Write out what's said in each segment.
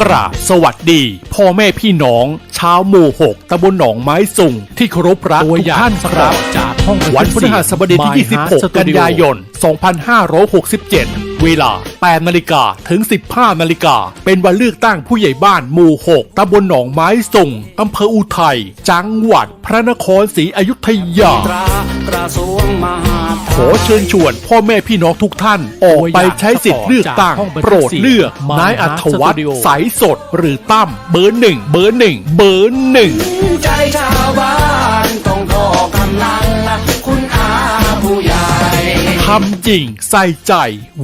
กราบสวัสดี พ่อแม่พี่น้องชาวหมู่หกตำบลหนองไม้สุงที่เคารพรักตัวทุกอย่างท่านครับจากห้องบันทึกวันพฤหัสบดีที่เสียง26 กันยายน 2567 เวลา 8 นาฬิกาถึง 15 นาฬิกา เป็นวันเลือกตั้งผู้ใหญ่บ้านหมู่ 6 ตำบลหนองไม้สุงอำเภออุทัย จังหวัดพระนครศรีอยุธยาตรากระทรวงมหาดไทยขอเชิญชวนพ่อแม่พี่น้องทุกท่าน ออกไปใช้สิทธิ์เลือกตั้ง โปรดเลือกนายอัธวัฒน์ใสสดหรือตั้มเบอร์หนึ่งเบอร์หนึ่งเบอร์หนึ่งใจชาวบ้านำจริง ใส่ใจ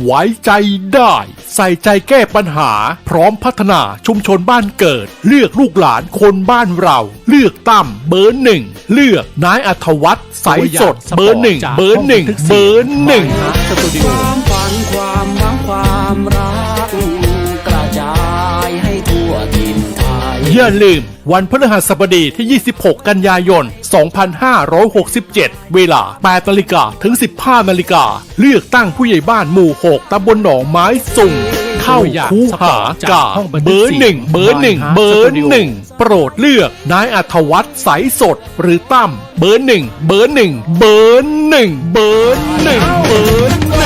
ไว้ใจได้ ใส่ใจแก้ปัญหา พร้อมพัฒนาชุมชนบ้านเกิด เลือกลูกหลานคนบ้านเรา เลือกตั้มเบอร์หนึ่ง เลือกนายอัธวัฒน์ใสสด เบอร์หนึ่ง เบอร์หนึ่ง เบอร์หนึ่งสตูดิโอความฝันความหวังความรักก อย่าลืม วันพฤหัสบดีที่ 26 กันยายน 2567 เวลา 8นาฬิกาถึง 15นาฬิกา เลือกตั้งผู้ใหญ่บ้านหมู่ 6ตำบลหนองไม้สุ่งเข้าคูหากาเบอร์หนึ่งเบอร์หนึ่งเบอร์หนึ่งโปรดเลือกนายอัธวัฒน์ใสสดหรือตั้มเบอร์หนึ่งเบอร์หนึ่งเบอร์หนึ่งเบอร์หนึ่งเบอร์หนึ่ง